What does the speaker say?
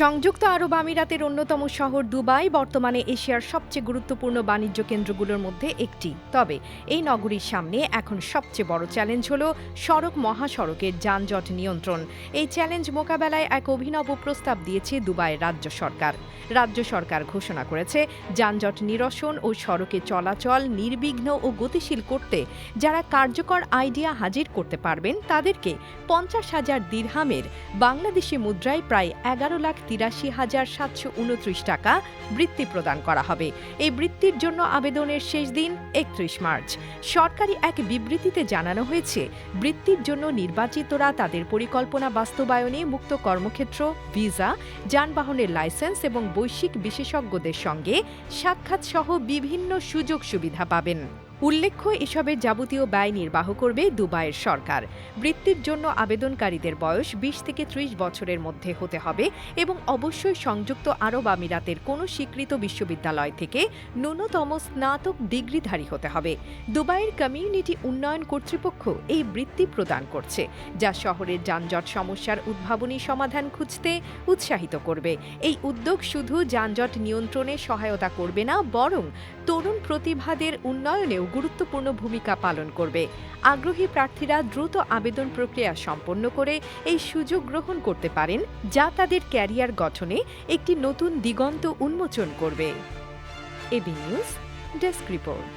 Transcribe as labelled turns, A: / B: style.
A: সংযুক্ত আরব আমিরাতের অন্যতম শহর দুবাই, বর্তমানে এশিয়ার সবচেয়ে গুরুত্বপূর্ণ বাণিজ্য কেন্দ্রগুলোর মধ্যে একটি। তবে এই নগরীর সামনে এখন সবচেয়ে বড় চ্যালেঞ্জ হল সড়ক মহাসড়কের যানজট নিয়ন্ত্রণ। এই চ্যালেঞ্জ মোকাবেলায় এক অভিনব প্রস্তাব দিয়েছে দুবাইয়ের রাজ্য সরকার। রাজ্য সরকার ঘোষণা করেছে, যানজট নিরসন ও সড়কে চলাচল নির্বিঘ্ন ও গতিশীল করতে যারা কার্যকর আইডিয়া হাজির করতে পারবেন, তাদেরকে পঞ্চাশ হাজার দিরহামের বাংলাদেশি মুদ্রায় প্রায় এগারো তিরাশি হাজার সাতশো উনত্রিশ টাকা বৃত্তি প্রদান করা হবে। এই বৃত্তির জন্য আবেদনের শেষ দিন একত্রিশ মার্চ। সরকারি এক বিবৃতিতে জানানো হয়েছে, বৃত্তির জন্য নির্বাচিতরা তাদের পরিকল্পনা বাস্তবায়নে মুক্ত কর্মক্ষেত্র, ভিসা, যানবাহনের লাইসেন্স এবং বৈশ্বিক বিশেষজ্ঞদের সঙ্গে সাক্ষাৎ সহ বিভিন্ন সুযোগ সুবিধা পাবেন। উল্লেখ্য, এসবের যাবতীয় ব্যয় নির্বাহ করবে দুবাইয়ের সরকার। বৃত্তির জন্য আবেদনকারীদের বয়স বিশ থেকে ত্রিশ বছরের মধ্যে হতে হবে এবং অবশ্যই সংযুক্ত আরব আমিরাতের কোনো স্বীকৃত বিশ্ববিদ্যালয় থেকে ন্যূনতম স্নাতক ডিগ্রিধারী হতে হবে। দুবাইয়ের কমিউনিটি উন্নয়ন কর্তৃপক্ষ এই বৃত্তি প্রদান করছে, যা শহরের যানজট সমস্যার উদ্ভাবনী সমাধান খুঁজতে উৎসাহিত করবে। এই উদ্যোগ শুধু যানজট নিয়ন্ত্রণে সহায়তা করবে না, বরং তরুণ প্রতিভাদের উন্নয়নেও গুরুত্বপূর্ণ ভূমিকা পালন করবে। আগ্রহী প্রার্থীরা দ্রুত আবেদন প্রক্রিয়া সম্পন্ন করে এই সুযোগ গ্রহণ করতে পারেন, যা তাদের ক্যারিয়ার গঠনে একটি নতুন দিগন্ত উন্মোচন করবে। AB news, desk report.